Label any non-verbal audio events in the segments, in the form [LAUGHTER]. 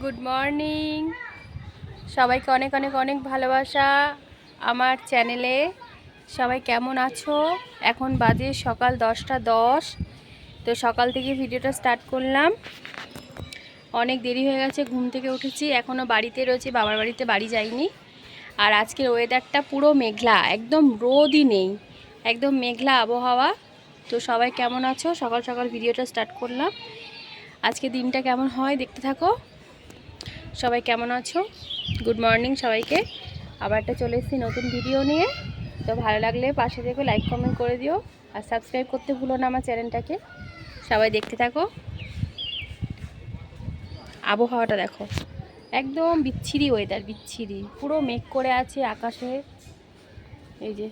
Good morning সবাইকে অনেক অনেক অনেক ভালোবাসা আমার চ্যানেলে সবাই কেমন আছো? এখন বাজে সকাল দশটা দশ। তো সকাল থেকে ভিডিওটা স্টার্ট করলাম। অনেক দেরি হয়ে গেছে, ঘুম থেকে উঠেছি। এখনও বাড়িতে রয়েছে, বাবার বাড়িতে বাড়ি যাইনি। আর আজকের ওয়েদারটা পুরো মেঘলা, একদম রোদই নেই, একদম মেঘলা আবহাওয়া। তো সবাই কেমন আছো? সকাল সকাল ভিডিওটা স্টার্ট করলাম। আজকে দিনটা কেমন হয় দেখতে থাকো। সবাই কেমন আছো? গুড মর্নিং সবাইকে। আবার একটা চলে এসেছি নতুন ভিডিও নিয়ে। তো ভালো লাগলে পাশে দেখো লাইক কমেন্ট করে দিও। আর সাবস্ক্রাইব করতে ভুলো না আমার চ্যানেলটাকে। সবাই দেখতে থাকো। আবহাওয়াটা দেখো। একদম বিচ্ছিরি ওয়েদার বিচ্ছিরি। পুরো মেঘ করে আছে আকাশে। এই যে।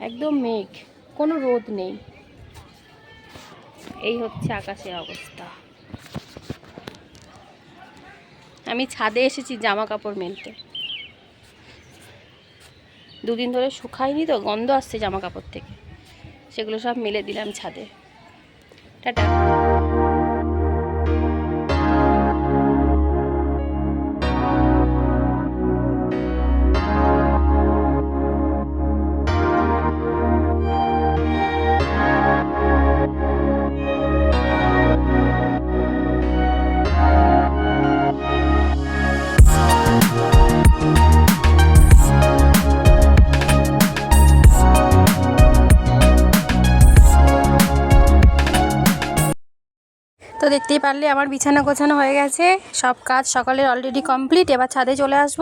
একদম মেঘ। কোনো রোদ নেই। এই হচ্ছে আকাশের অবস্থা। আমি ছাদে এসেছি জামা কাপড় মেলতে। দুদিন ধরে শুকায়নি তো, গন্ধ আসছে জামা কাপড় থেকে। সেগুলো সব মেলে দিলাম ছাদে। টাটা। দেখতেই পারলে আমার বিছানা গোছানো হয়ে গেছে। সব কাজ সকালের অলরেডি কমপ্লিট এবার ছাদে চলে আসব।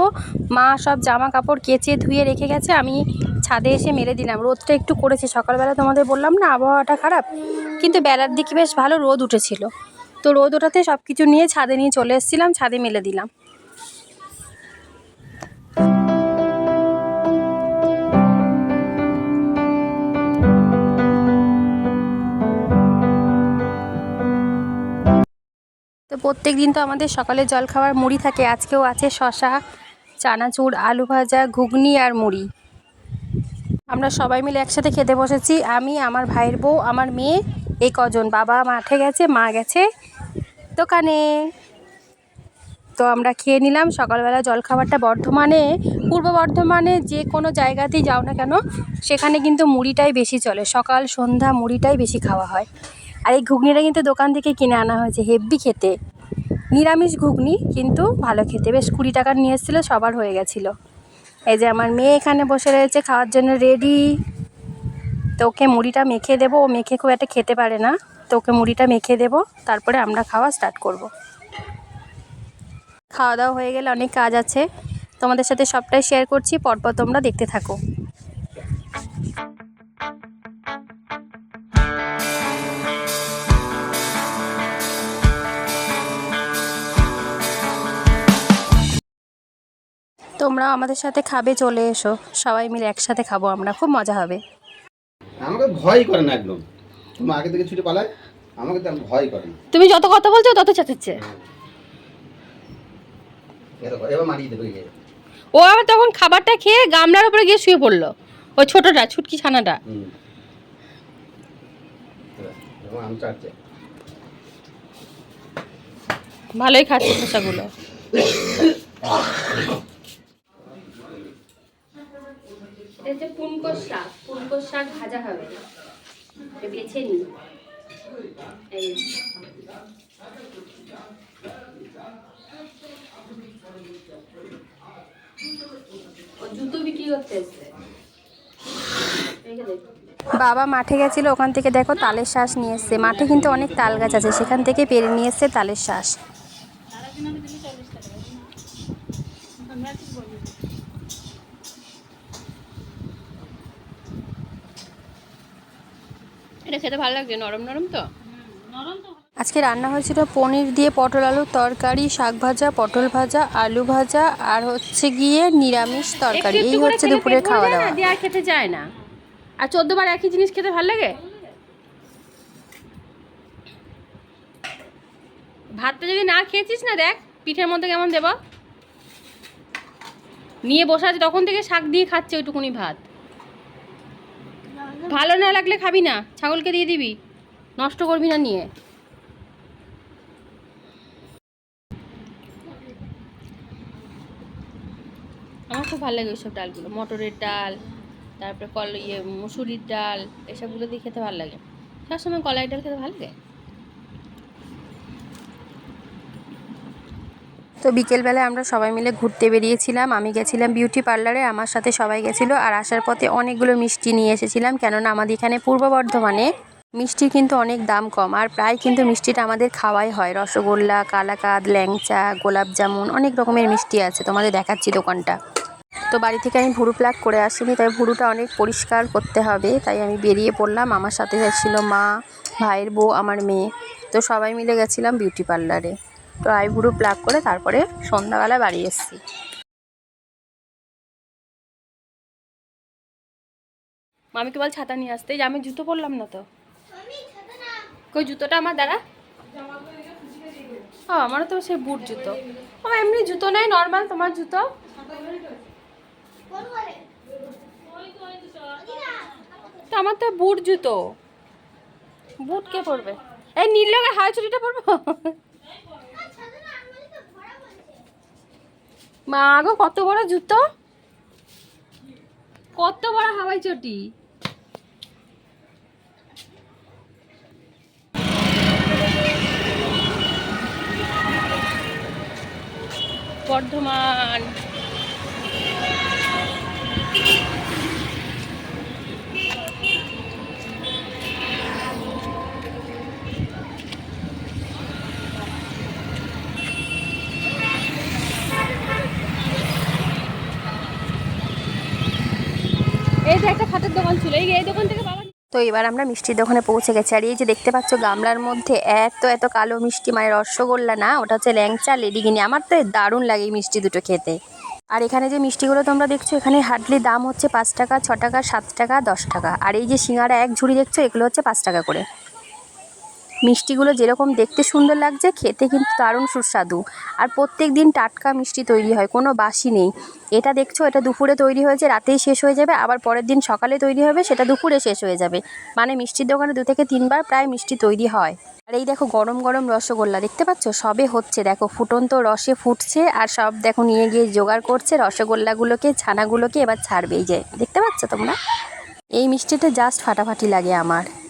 মা সব জামা কাপড় কেচে ধুয়ে রেখে গেছে। আমি ছাদে এসে মেরে দিলাম। রোদটা একটু করেছে। সকালবেলা তোমাদের বললাম না, আবহাওয়াটা খারাপ। কিন্তু বেলার দিকে বেশ ভালো রোদ উঠেছিল। তো রোদ ওঠাতে সব কিছু নিয়ে ছাদে নিয়ে চলে এসেছিলাম। ছাদে মেলে দিলাম। প্রত্যেক দিন তো আমাদের সকালে জল খাওয়ার মুড়ি থাকে, আজকেও আছে শশা, চানাচুর, আলু ভাজা, ঘুগনি আর মুড়ি। আমরা সবাই মিলে একসাথে খেতে বসেছি। আমি, আমার ভাইয়ের বউ, আমার মেয়ে, এই কজন। বাবা মাঠে গেছে, মা গেছে দোকানে। তো আমরা খেয়ে নিলাম। সকালবেলা জলখাবারটা বর্ধমানে, পূর্ব বর্ধমানে যে কোনো জায়গাতেই যাও না কেন, সেখানে কিন্তু মুড়িটাই বেশি চলে। সকাল, সন্ধ্যা মুড়িটাই বেশি খাওয়া হয়। আর এই ঘুগনিটা কিন্তু দোকান থেকে কিনে আনা হয়েছে, হেব্বি খেতে। নিরামিষ ঘুগনি, কিন্তু ভালো খেতে। বেশ কুড়ি টাকার নিয়ে এসেছিল, সবার হয়ে গেছিল। এই যে আমার মেয়ে এখানে বসে রয়েছে, খাওয়ার জন্য রেডি তো ওকে মুড়িটা মেখে দেবো। ও মেখে খুব একটা খেতে পারে না। তো ওকে মুড়িটা মেখে দেবো। তারপরে আমরা খাওয়া স্টার্ট করব। খাওয়া দাওয়া হয়ে গেলে অনেক কাজ আছে। তোমাদের সাথে সবটাই শেয়ার করছি। পরপর তোমরা দেখতে থাকো। তোমরাও আমাদের সাথে খাবে চলে এসো। সবাই মিলে একসাথে খাব আমরা খুব মজা হবে। আমাকে ভয় করে না একদম। তুমি আগে থেকে ছুটে পালায় আমাকে তো ভয় করে না। তুমি যত কথা বলছো তত চেঁচাচ্ছে। এবার মারিয়ে দেবে ও আবার তখন খাবারটা খেয়ে গামলার উপরে গিয়ে শুয়ে পড়ল। ওই ছোটটা ছুটকি ছানাটা। হুম। এরকম আম [COUGHS] খাচ্ছে শাক। শাক ভাজা হবে। বেছে জুতো বিক্রি করতে বাবা মাঠে গেছিল, ওখান থেকে দেখো তালের শ্বাস নিয়ে এসছে। মাঠে কিন্তু অনেক তাল গাছ আছে, সেখান থেকে পেরে নিয়ে এসছে তালের শ্বাস এটা খেতে ভালো লাগছে? নরম নরম তো? আজকে রান্না হয়েছিল পনির দিয়ে পটল আলুর তরকারি শাক ভাজা পটল ভাজা আলু ভাজা আর হচ্ছে গিয়ে নিরামিষ তরকারি। এই হচ্ছে দুপুরে খাওয়া দাওয়া। আর খেতে যায় না? আর চোদ্দ বার একই জিনিস খেতে ভালো লাগে? ভাতটা যদি না খেয়েছিস না দেখ পিঠের মধ্যে কেমন দেব? নিয়ে বসে আছে তখন থেকে শাক দিয়ে খাচ্ছে ওইটুকুনি ভাত। ভালো না লাগলে খাবি না, ছাগলকে দিয়ে দিবি। নষ্ট করবি না নিয়ে। আমার খুব ভালো লাগে ওইসব ডালগুলো, মটরের ডাল, তারপরে কল ইয়ে মুসুরির ডাল, এসবগুলো দিয়ে খেতে ভালো লাগে। সবসময় কলাই ডাল খেতে ভালো লাগে? তো বিকেলবেলায় আমরা সবাই মিলে ঘুরতে বেরিয়েছিলাম। আমি গেছিলাম বিউটি পার্লারে আমার সাথে সবাই গেছিল আর আসার পথে অনেকগুলো মিষ্টি নিয়ে এসেছিলাম, কেননা আমাদের এখানে পূর্ব বর্ধমানে মিষ্টির কিন্তু অনেক দাম কম আর প্রায় কিন্তু মিষ্টিটা আমাদের খাওয়াই হয়। রসগোল্লা, কালাকাদ, ল্যাংচা, গোলাপ জামুন, অনেক রকমের মিষ্টি আছে। তোমাদের দেখাচ্ছি দোকানটা। তো বাড়ি থেকে আমি ভুরু প্লাক করে আসিনি, তাই ভুরুটা অনেক পরিষ্কার করতে হবে, তাই আমি বেরিয়ে পড়লাম। আমার সাথে ছিল মা, ভাইয়ের বউ, আমার মেয়ে। তো সবাই মিলে গেছিলাম বিউটি পার্লারে তো আইভুরু প্লাক করে তারপরে সন্ধ্যাবেলা বাড়ি এসেছি। মামিকে বল ছাতা নিয়ে আসতে। যে আমি জুতো পরলাম না তো। কই জুতোটা আমার? দাঁড়া। ও, আমারও তো সে বুট জুতো। আমার এমনি জুতো নেই নর্মাল তোমার জুতো? আমার তো বুট জুতো। বুট কে পরবে? এই নীল রঙের হাওয়াই চুড়িটা পরবো? মা গো কত বড় জুতো? কত বড় হাওয়াই চটি? বর্ধমান। দোকান ছিল। এই দোকান থেকে বাবা তো এবার আমরা মিষ্টির দোকানে পৌঁছে গেছি। আর এই যে দেখতে পাচ্ছ গামলার মধ্যে এত এত কালো মিষ্টি মানে রসগোল্লা না, ওটা হচ্ছে ল্যাংচা, লেডিগিনি। আমার তো দারুণ লাগে এই মিষ্টি দুটো খেতে। আর এখানে যে মিষ্টিগুলো তোমরা দেখছ, এখানে হার্ডলি দাম হচ্ছে পাঁচ টাকা, ছ টাকা, সাত টাকা, দশ টাকা। আর এই যে সিঙ্গারা এক ঝুড়ি দেখছ, এগুলো হচ্ছে পাঁচ টাকা করে। মিষ্টিগুলো যেরকম দেখতে সুন্দর লাগছে, খেতে কিন্তু দারুণ সুস্বাদু। আর প্রত্যেক দিন টাটকা মিষ্টি তৈরি হয়, কোনো বাসি নেই। এটা দেখছ, এটা দুপুরে তৈরি হয়েছে, রাতেই শেষ হয়ে যাবে, আবার পরের দিন সকালে তৈরি হবে, সেটা দুপুরে শেষ হয়ে যাবে। মানে মিষ্টির দোকানে দু থেকে তিনবার প্রায় মিষ্টি তৈরি হয়। আর এই দেখো গরম গরম রসগোল্লা, দেখতে পাচ্ছ? সবে হচ্ছে, দেখো ফুটন্ত রসে ফুটছে, আর সব দেখো নিয়ে গিয়ে জোগাড় করছে, রসগোল্লাগুলোকে, ছানাগুলোকে এবার ছাড়বে এই যে। দেখতে পাচ্ছ তোমরা? এই মিষ্টিটা জাস্ট ফাটাফাটি লাগে আমার।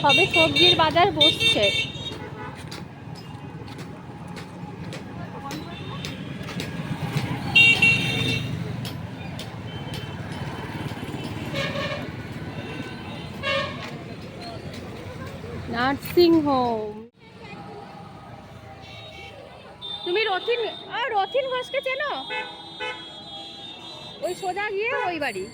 সবে সবজির বাজার বসছে। Nursing home. তুমি রথিন রথিন ঘোষকে চেনো? ওই সোজা গিয়ে ওই বাড়ি।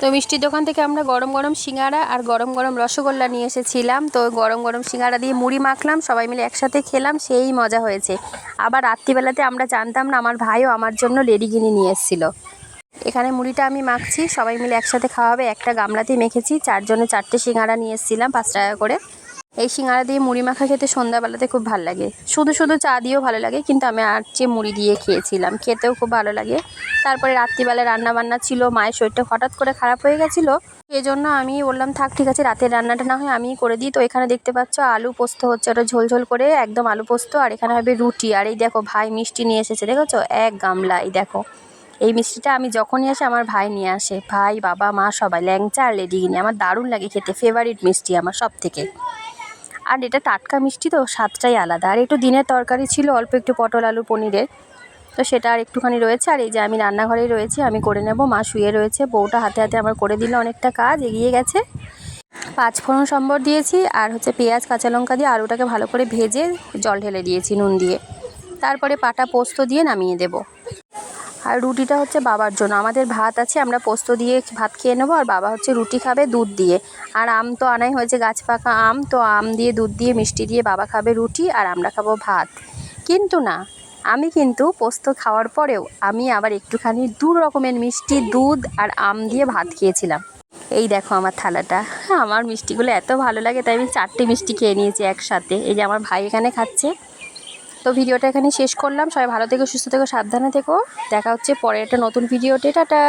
তো মিষ্টির দোকান থেকে আমরা গরম গরম সিঙ্গারা আর গরম গরম রসগোল্লা নিয়ে এসেছিলাম। তো গরম গরম সিঙ্গারা দিয়ে মুড়ি মাখলাম, সবাই মিলে একসাথে খেলাম, সেই মজা হয়েছে। আবার রাত্রিবেলাতে আমরা জানতাম না, আমার ভাইও আমার জন্য লেডিগিনি নিয়ে এসেছিল। এখানে মুড়িটা আমি মাখছি, সবাই মিলে একসাথে খাওয়া হবে। একটা গামলাতেই মেখেছি, চারজনে চারটে সিঙ্গারা নিয়ে এসেছিলাম, পাঁচ টাকা করে। এই সিঙ্গারা দিয়ে মুড়ি মাখা খেতে সন্ধ্যাবেলাতে খুব ভালো লাগে। শুধু শুধু চা দিয়েও ভালো লাগে, কিন্তু আমি আর চেয়ে মুড়ি দিয়ে খেয়েছিলাম, খেতেও খুব ভালো লাগে। তারপরে রাত্রিবেলা রান্না বান্না ছিল, মায়ের শরীরটা হঠাৎ করে খারাপ হয়ে গেছিল। জন্য আমি বললাম, থাক, ঠিক আছে, রাতের রান্নাটা না হয় আমিই করে দিই। তো এখানে দেখতে পাচ্ছ, আলু পোস্ত হচ্ছে, ওটা ঝোল ঝোল করে একদম আলু পোস্ত, আর এখানে হবে রুটি। আর এই দেখো, ভাই মিষ্টি নিয়ে এসেছে, দেখেছ? এক গামলা, এই দেখো। এই মিষ্টিটা আমি যখনই আসি, আমার ভাই নিয়ে আসে। ভাই, বাবা, মা সবাই, ল্যাংচা আর লেডিগিনি আমার দারুণ লাগে খেতে ফেভারিট মিষ্টি আমার সব থেকে আর এটা টাটকা মিষ্টি তো, স্বাদটাই আলাদা। আর একটু দিনের তরকারি ছিল, অল্প একটু পটল আলু পনিরের। তো সেটা আর একটুখানি রয়েছে, আর এই যে আমি রান্নাঘরেই রয়েছি, আমি করে নেব, মা শুয়ে রয়েছে, বউটা হাতে হাতে আমার করে দিলে অনেকটা কাজ, এগিয়ে গেছে। পাঁচ ফোড়ন সম্বর দিয়েছি, আর হচ্ছে পেঁয়াজ, কাঁচা লঙ্কা দিয়ে আলুটাকে ভালো করে ভেজে জল ঢেলে দিয়েছি নুন দিয়ে। তারপরে পাটা পোস্ত দিয়ে নামিয়ে দেবো। আর রুটিটা হচ্ছে বাবার জন্য। আমাদের ভাত আছে, আমরা পোস্ত দিয়ে ভাত খেয়ে নেব, আর বাবা হচ্ছে রুটি খাবে দুধ দিয়ে। আর আম তো আনাই হয়েছে, গাছ পাকা আম, তো আম দিয়ে, দুধ দিয়ে, মিষ্টি দিয়ে বাবা খাবে রুটি, আর আমরা খাব ভাত। কিন্তু না, আমি কিন্তু পোস্ত খাওয়ার পরেও আমি আবার একটুখানি দু রকমের মিষ্টি, দুধ আর আম দিয়ে ভাত খেয়েছিলাম। এই দেখো আমার থালাটা। আমার মিষ্টিগুলো এত ভালো লাগে, তাই আমি চারটে মিষ্টি খেয়ে নিয়েছি একসাথে। এই যে আমার ভাই এখানে খাচ্ছে। তো ভিডিওটা এখানে শেষ করলাম। সবাই ভালো থেকো, সুস্থ থেকো, সাবধানে থেকো। দেখা হচ্ছে পরে একটা নতুন ভিডিওতে। টাটা!